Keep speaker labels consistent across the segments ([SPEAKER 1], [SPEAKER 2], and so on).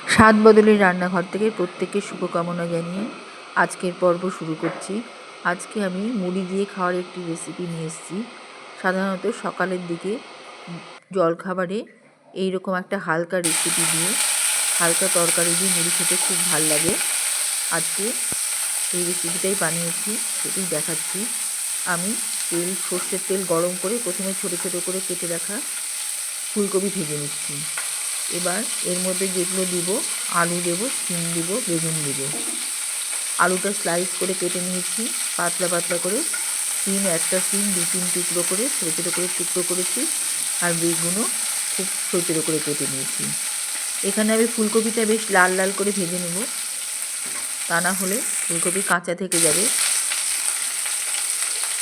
[SPEAKER 1] স্বাদ বদলের রান্নাঘর থেকে প্রত্যেককে শুভকামনা জানিয়ে আজকের পর্ব শুরু করছি। আজকে আমি মুড়ি দিয়ে খাওয়ার একটি রেসিপি নিয়ে এসেছি। সাধারণত সকালের দিকে জলখাবারে এইরকম একটা হালকা রেসিপি দিয়ে, হালকা তরকারি দিয়ে মুড়ি খেতে খুব ভালো লাগে। আজকে এই রেসিপিটাই বানিয়েছি, সেটাই দেখাচ্ছি। আমি তেল, সর্ষের তেল গরম করে প্রথমে ছোটো ছোটো করে কেটে রাখা ফুলকপি ভেজে নিচ্ছি। এবার এর মধ্যে যেগুলো দিব, আলু দেব সিম দিব, বেগুন দিব। আলুটা স্লাইস করে কেটে নিয়েছি, পাতলা পাতলা করে। সিম একটা সিম দু, তিন টুকরো করে, ছোটো ছোটো করে টুকরো করেছি। আর বেগুনও খুব ছোটো ছোটো করে কেটে নিয়েছি। এখানে আমি ফুলকপিটা বেশ লাল লাল করে ভেজে নেব। তা না হলে ফুলকপি কাঁচা থেকে যাবে।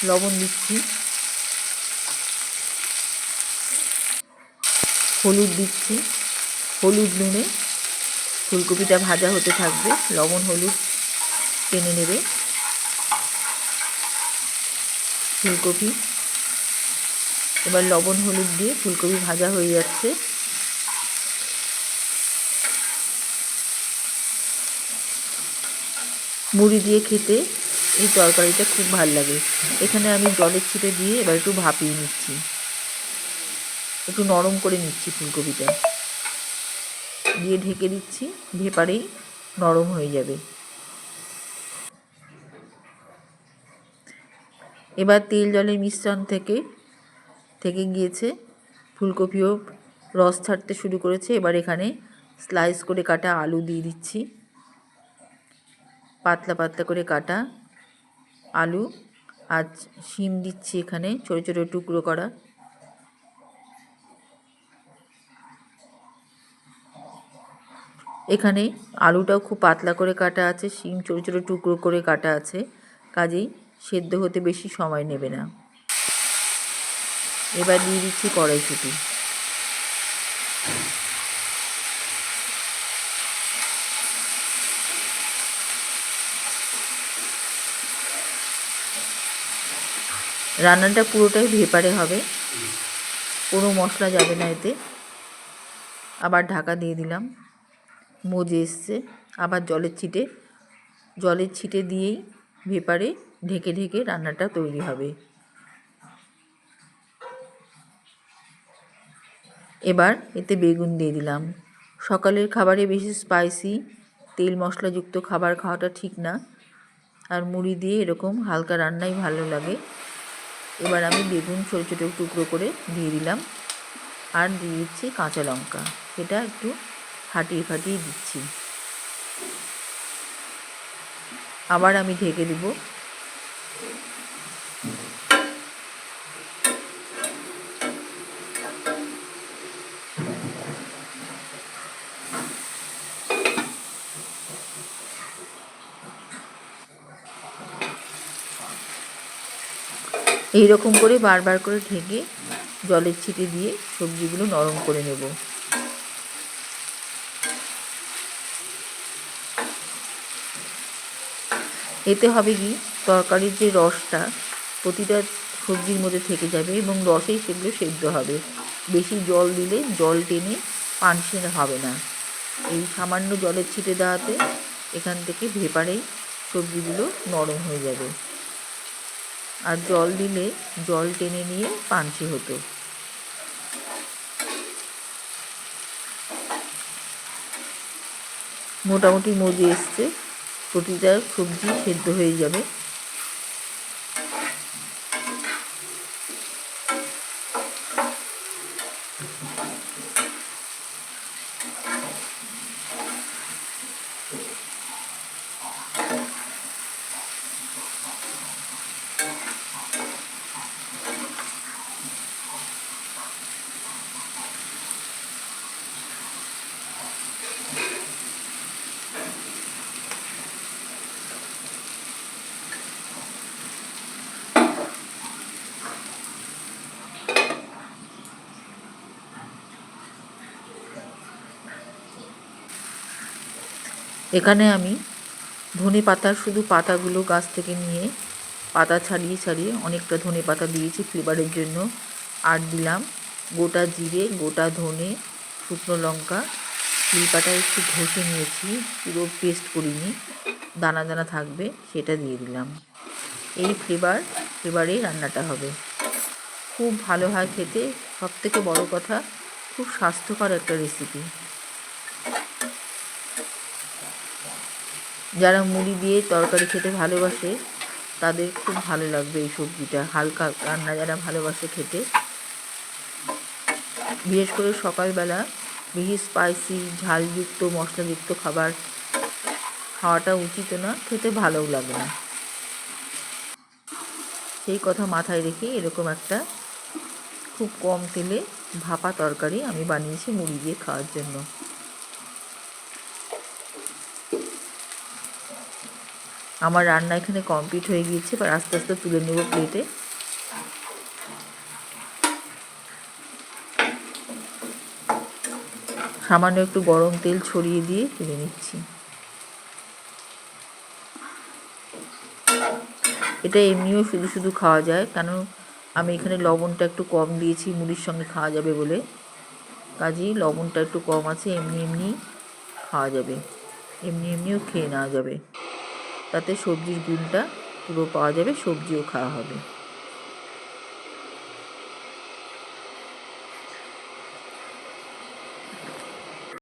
[SPEAKER 1] লবণ দিচ্ছি। হলুদ দিচ্ছি। হলুদ নুনে ফুলকপিটা ভাজা হতে থাকবে। লবণ, হলুদ টেনে নেবে। ফুলকপি। এবার লবণ, হলুদ দিয়ে ফুলকপি ভাজা হয়ে যাচ্ছে। মুড়ি দিয়ে খেতে এই তরকারিটা খুব ভালো লাগে। এখানে আমি জলের ছিটে দিয়ে এবার একটু ভাপিয়ে নিচ্ছি। একটু নরম করে নিচ্ছি ফুলকপিটা। দিয়ে ঢেকে দিচ্ছি, ভেপারেই নরম হয়ে যাবে। এবার তেল জলের মিশ্রণ থেকে থেকে গিয়েছে ফুলকপিও রস ছাড়তে শুরু করেছে। এবার এখানে স্লাইস করে কাটা আলু দিয়ে দিচ্ছি। পাতলা পাতলা করে কাটা আলু। আর শিম দিচ্ছি এখানে, ছোটো ছোটো টুকরো করা। এখানে আলুটাও খুব পাতলা করে কাটা আছে, শিম ছোটো ছোটো টুকরো করে কাটা আছে, কাজেই সেদ্ধ হতে বেশি সময় নেবে না। এবার দিয়ে দিচ্ছি কড়াইশুঁটি। রান্নাটা পুরোটাই ভেপারে হবে, কোনো মশলা যাবে না এতে। আবার ঢাকা দিয়ে দিলাম। মজে এসছে। আবার জলের ছিটে জলের ছিটে দিয়েই ভেপারে ঢেকে ঢেকে রান্নাটা তৈরি হবে। এবার এতে বেগুন দিয়ে দিলাম। সকালের খাবারে বেশি স্পাইসি, তেল মশলাযুক্ত খাবার খাওয়াটা ঠিক না। আর মুড়ি দিয়ে এরকম হালকা রান্নাই ভালো লাগে। এবার আমি বেগুন ছোটো ছোটো টুকরো করে দিয়ে দিলাম। আর দিয়ে দিচ্ছি কাঁচা লঙ্কা। এটা একটু ফাটিয়ে ফাটিয়ে দিচ্ছি। আবার আমি ঢেকে দেব। এই রকম করে বারবার করে ঢেকে জলের ছিটে দিয়ে সবজিগুলো নরম করে নেব। এতে হবে কি? তরকারির যে রসটা, প্রতিটা সবজির মধ্যে থেকে যাবে এবং রসেই সেগুলো সেদ্ধ হবে। বেশি জল দিলে জল টেনে পানসে হবে না। এই সামান্য জলের ছিটে দেওয়াতে এখান থেকে ভেপারেই সবজিগুলো নরম হয়ে যাবে। আর জল দিলে জল টেনে নিয়ে পানসে হতো। মোটামুটি মজে এসছে। প্রতিটা সবজি সেদ্ধ হয়ে যাবে। এখানে আমি ধনে পাতার শুধু পাতাগুলো গাছ থেকে নিয়ে পাতা ছাড়িয়ে ছাড়িয়ে অনেকটা ধনে পাতা দিয়েছি ফ্লেভারের জন্য। আর দিলাম গোটা জিরে, গোটা ধনে, শুকনো লঙ্কা। শিল্পাটা একটু ঘষে নিয়েছি, পুরো পেস্ট করিনি, দানা দানা থাকবে সেটা দিয়ে দিলাম। এই ফ্লেভার, ফ্লেভারেই রান্নাটা হবে। খুব ভালো হয় খেতে সব থেকে বড়ো কথা, খুব স্বাস্থ্যকর একটা রেসিপি যারা মুড়ি দিয়ে তরকারি খেতে ভালোবাসে, তাদের খুব ভালো লাগবে এই সবজিটা। হালকা রান্না যারা ভালোবাসে খেতে। বিশেষ করে সকালবেলা বেশি স্পাইসি ঝালযুক্ত, মশলাযুক্ত খাবার খাওয়াটা উচিত না, খেতে ভালোও লাগে না। সেই কথা মাথায় রেখে এরকম একটা খুব কম তেলে ভাপা তরকারি আমি বানিয়েছি মুড়ি দিয়ে খাওয়ার জন্য। আমার রান্না এখানে কমপ্লিট হয়ে গিয়েছে, এবার আস্তে আস্তে তুলে নেব প্লেটে সামান্য একটু গরম তেল ছড়িয়ে দিয়ে তুলে নিচ্ছি। এটা এমনিও শুধু শুধু খাওয়া যায়, কেন আমি এখানে লবণটা একটু কম দিয়েছি, মুড়ির সঙ্গে খাওয়া যাবে বলে। কাজেই লবণটা একটু কম আছে, এমনি এমনি খাওয়া যাবে। এমনি এমনিও খেয়ে নেওয়া যাবে। তাতে সবজির গুণটা পুরো পাওয়া যাবে সবজিও খাওয়া হবে।